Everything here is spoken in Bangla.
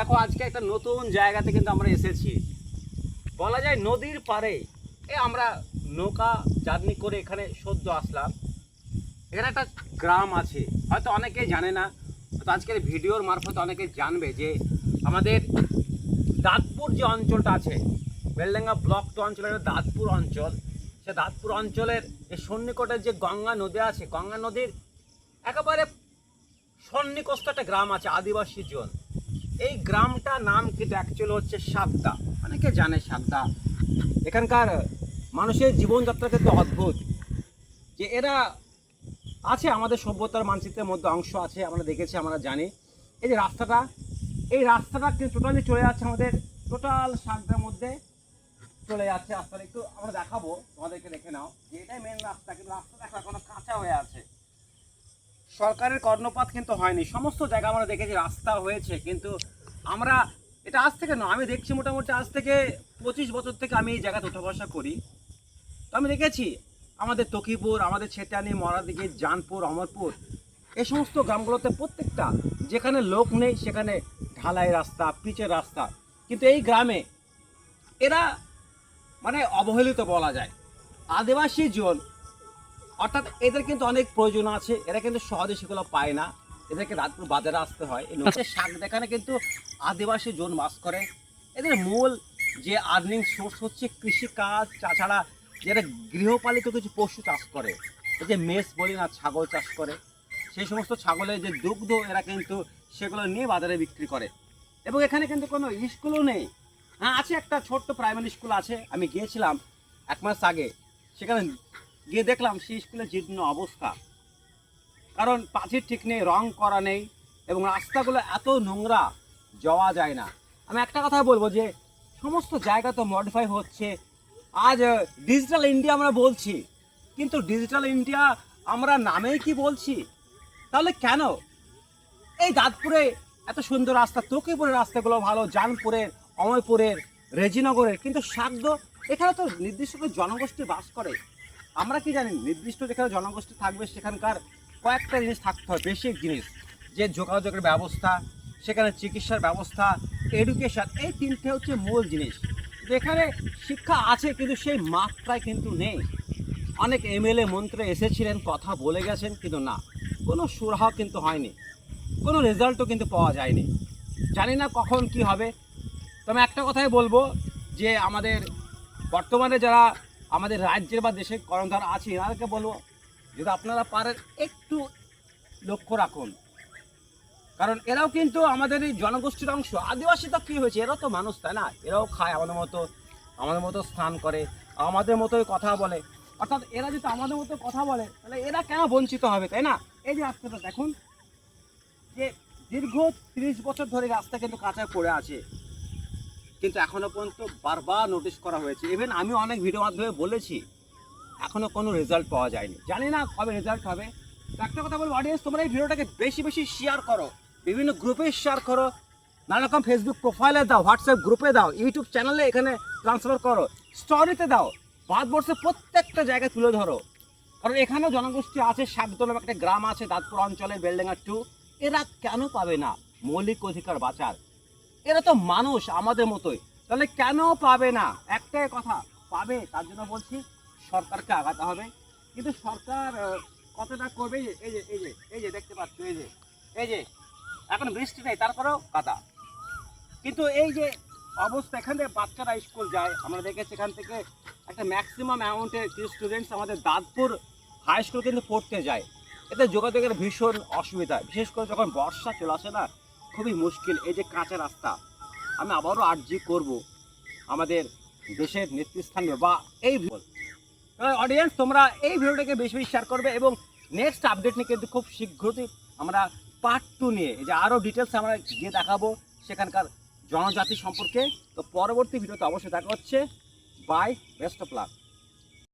দেখো, আজকে একটা নতুন জায়গাতে কিন্তু আমরা এসেছি। বলা যায় নদীর পারে এ, আমরা নৌকা জার্নি করে এখানে সদ্য আসলাম। এখানে একটা গ্রাম আছে। হয়তো অনেকেই জানে না, হয়তো আজকের ভিডিওর মারফত অনেকে জানবে যে আমাদের দাঁতপুর যে অঞ্চলটা আছে, বেলডাঙ্গা ব্লক টু অঞ্চলের দাঁতপুর অঞ্চল। সে দাঁতপুর অঞ্চলের সন্নিকটের যে গঙ্গা নদী আছে, গঙ্গা নদীর একেবারে সন্নিকস্ত একটা গ্রাম আছে, আদিবাসী জন। এই গ্রামটা নাম কিন্তু অ্যাকচুয়ালি হচ্ছে সাবদা। অনেকে জানে সাবদা। এখানকার মানুষের জীবনযাত্রা কিন্তু অদ্ভুত। যে এরা আছে, আমাদের সভ্যতার মানচিত্রের মধ্যে অংশ আছে, আমরা দেখেছি, আমরা জানি। এই যে রাস্তাটা, এই রাস্তাটা কিন্তু টোটালি চলে যাচ্ছে আমাদের টোটাল সাগরের মধ্যে চলে যাচ্ছে রাস্তাটা। একটু আমরা দেখাবো, তোমাদেরকে দেখে নাও। যে এটাই মেন রাস্তা, কিন্তু রাস্তা দেখো এখনও কাঁচা হয়ে আছে। সরকারের কর্ণপাত কিন্তু হয়নি। সমস্ত জায়গা আমরা দেখেছি, রাস্তা হয়েছে, কিন্তু আমরা এটা আজ থেকে না আমি দেখছি মোটামুটি আজ থেকে পঁচিশ বছর থেকে আমি এই জায়গাতে উঠা বসা করি। তো আমি দেখেছি, আমাদের তকিপুর, আমাদের ছেটানি মরাদিঘি জানপুর, অমরপুর, এই সমস্ত গ্রামগুলোতে প্রত্যেকটা যেখানে লোক নেই, সেখানে ঢালাই রাস্তা, পিচের রাস্তা। কিন্তু এই গ্রামে এরা মানে অবহেলিত বলা যায়। আদিবাসী জন অর্থাৎ এদের কিন্তু অনেক প্রয়োজন আছে। এরা কিন্তু সহজে সেগুলো পায় না। এদেরকে রাতপুর বাজারে আসতে হয়। এই নদীর শাক দেখানে কিন্তু আদিবাসী জোন বাস করে। এদের মূল যে আর্নিং সোর্স হচ্ছে কৃষিকাজ, তাছাড়া যারা গৃহপালিত কিছু পশু চাষ করে, এই যে মেষ, বলি না, ছাগল চাষ করে, সেই সমস্ত ছাগলের যে দুগ্ধ, এরা কিন্তু সেগুলো নিয়ে বাজারে বিক্রি করে। এবং এখানে কিন্তু কোনো স্কুলও নেই। হ্যাঁ আছে একটা ছোট্ট প্রাইমারি স্কুল আছে। আমি গিয়েছিলাম এক মাস আগে। সেখানে গিয়ে দেখলাম সেই স্কুলের জীর্ণ অবস্থা। কারণ পাঁচির ঠিক নেই, রং করা নেই এবং রাস্তাগুলো এত নোংরা, যাওয়া যায় না। আমি একটা কথা বলব যে, সমস্ত জায়গা তো মডিফাই হচ্ছে। আজ ডিজিটাল ইন্ডিয়া আমরা বলছি। কিন্তু ডিজিটাল ইন্ডিয়া আমরা নামেই কি বলছি? তাহলে কেন? এই দাঁতপুরে এত সুন্দর রাস্তা, তকিপুরের রাস্তাগুলো ভালো, জানপুরের, অময়পুরের, রেজিনগরের। কিন্তু সাগ্য, এখানে তো নির্দিষ্ট জনগোষ্ঠী বাস করে। আমরা কি জানি, নির্দিষ্ট যেখানে জনগোষ্ঠী থাকবে সেখানকার কয়েকটা জিনিস থাকতে হয় বেসিক জিনিস। যে যোগাযোগের ব্যবস্থা, সেখানে চিকিৎসার ব্যবস্থা এডুকেশন এই তিনটে হচ্ছে মূল জিনিস। যেখানে শিক্ষা আছে কিন্তু সেই মাত্রায় কিন্তু নেই। অনেক এমএলএ মন্ত্রী এসেছিলেন, কথা বলে গেছেন, কিন্তু না। কোনো সুরাহ কিন্তু হয়নি। কোনো রেজাল্টও কিন্তু পাওয়া যায়নি। জানি না কখন কি হবে। তবে একটা কথাই বলব যে আমাদের বর্তমানে যারা আমাদের রাজ্যের বা দেশের কর্মধার আছে, এনাদেরকে বলব, যদি আপনারা পারেন, একটু লক্ষ্য রাখুন। কারণ এরাও কিন্তু আমাদের এই জনগোষ্ঠীর অংশ। আদিবাসী তো কী হয়েছে? এরাও তো মানুষ, তাই না? এরাও খায় আমাদের মতো আমাদের মতো স্নান করে, আমাদের মতোই কথা বলে। অর্থাৎ এরা যদি আমাদের মতো কথা বলে, তাহলে এরা কেন বঞ্চিত হবে, তাই না? এই যে রাস্তাটা, দেখুন, যে দীর্ঘ তিরিশ বছর ধরে রাস্তা কিন্তু কাঁচা পড়ে আছে। কিন্তু এখনও পর্যন্ত বারবার নোটিশ করা হয়েছে। ইভেন আমি অনেক ভিডিও মাধ্যমে বলেছি, এখনও কোনো রেজাল্ট পাওয়া যায়নি। জানি না কবে রেজাল্ট হবে। একটা কথা বলব অডিয়েন্স তোমরা এই ভিডিওটাকে বেশি বেশি শেয়ার করো। বিভিন্ন গ্রুপে শেয়ার করো। নানা রকম ফেসবুক প্রোফাইলে দাও হোয়াটসঅ্যাপ গ্রুপে দাও ইউটিউব চ্যানেলে এখানে ট্রান্সফার করো। স্টোরিতে দাও, ভারতবর্ষের প্রত্যেকটা জায়গায় তুলে ধরো। কারণ এখানেও জনগোষ্ঠী আছে শাকদলম একটা গ্রাম আছে, দাঁতপুর অঞ্চলে বেলডাঙ্গা টু এরা কেন পাবে না? মৌলিক অধিকার বাঁচার। এরা তো মানুষ আমাদের মতোই। তাহলে কেন পাবে না? একটাই কথা, পাবে, তার জন্য বলছি সরকারকে আগাতে হবে। কিন্তু সরকার কতটা করবে? এই যে এই যে এই যে দেখতে পাচ্ছ, এই যে এই যে, এখন বৃষ্টি নেই, তারপরেও কাদা। কিন্তু এই যে অবস্থা, এখান থেকে বাচ্চারা স্কুল যায়। আমরা দেখেছি এখান থেকে একটা ম্যাক্সিমাম অ্যামাউন্টের স্টুডেন্টস আমাদের দাঁতপুর হাই স্কুল কিন্তু পড়তে যায়। এতে যোগাযোগের ভীষণ অসুবিধা। বিশেষ করে যখন বর্ষা চলে আসে না খুবই মুশকিল এই যে কাঁচা রাস্তা। আমি আবারও আর্জি করব আমাদের দেশের নেতৃস্থানীয় বা এই অডিয়েন্স তোমরা এই ভিডিওটাকে বেশি বেশি শেয়ার করবে এবং নেক্সট আপডেট নিয়ে কিন্তু খুব শীঘ্রই আমরা পার্ট টু নিয়ে যে আরও ডিটেলস আমরা গিয়ে দেখাবো সেখানকার জনজাতি সম্পর্কে। তো পরবর্তী ভিডিওতে অবশ্যই দেখা হচ্ছে। By best of luck